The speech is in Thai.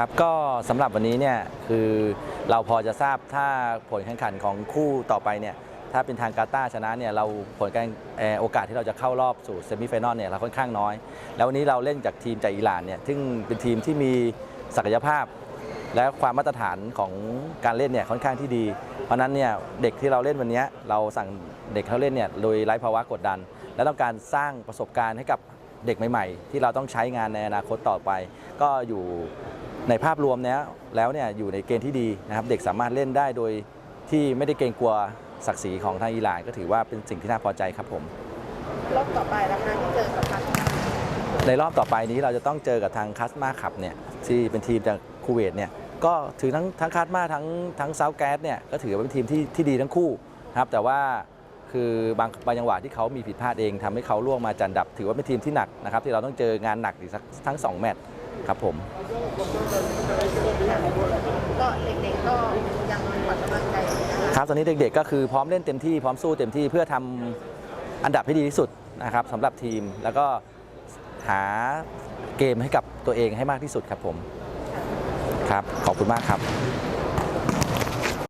ครับก็สำหรับวันนี้เนี่ยคือเราพอจะทราบถ้าผลแข่งขันของคู่ต่อไปเนี่ยถ้าเป็นทางกาตาร์ชนะเนี่ยเราผลการโอกาสที่เราจะเข้ารอบสู่เซมิไฟนอลเนี่ยเราค่อนข้างน้อย แล้ววันนี้เราเล่นจากทีมจากอิหร่านเนี่ยซึ่งเป็นทีมที่มีศักยภาพ และความมาตรฐานของการเล่นเนี่ยค่อนข้างที่ดี เพราะฉะนั้นเนี่ยเด็กที่เราเล่นวันนี้เราสั่งเด็กเขาเล่นเนี่ยโดยไร้ภาวะกดดัน และต้องการสร้างประสบการณ์ให้กับเด็กใหม่ ๆ ที่เราต้องใช้งานในอนาคตต่อไป ก็อยู่ ในภาพรวมเนี้ยแล้วเนี่ยอยู่ในเกณฑ์ที่ดีนะครับ เด็กสามารถเล่นได้โดยที่ไม่ได้เกรงกลัวศักดิ์ศรีของทางอิหร่านก็ถือว่าเป็นสิ่งที่น่าพอใจครับผมรอบต่อไปแล้วนะที่เจอกับทางในรอบต่อไปนี้เราจะต้องเจอกับทางคัสมาขับเนี่ยที่เป็นทีมจากคูเวตเนี่ยก็ถือทั้งทั้งคัสมาทั้งทั้งเซาแก๊สเนี่ยก็ถือว่าเป็นทีมที่ที่ดีทั้งคู่นะครับแต่ว่าคือบางบางจังหวะที่เขามีผิดพลาดเองทำให้เขาล่วงมาจันดับ ถือว่าเป็นทีมที่หนักนะครับที่เราต้องเจองานหนักอีกสักทั้งสองแมตช์ ครับผมก็เด็กๆก็ยังขวัญกำลังใจอยู่นะคะครับตอนนี้เด็กๆก็คือพร้อมเล่นเต็มที่พร้อมสู้เต็มที่เพื่อทำอันดับให้ดีที่สุดนะครับสำหรับทีมแล้วก็หาเกมให้กับตัวเองให้มากที่สุดครับผมครับขอบคุณมากครับ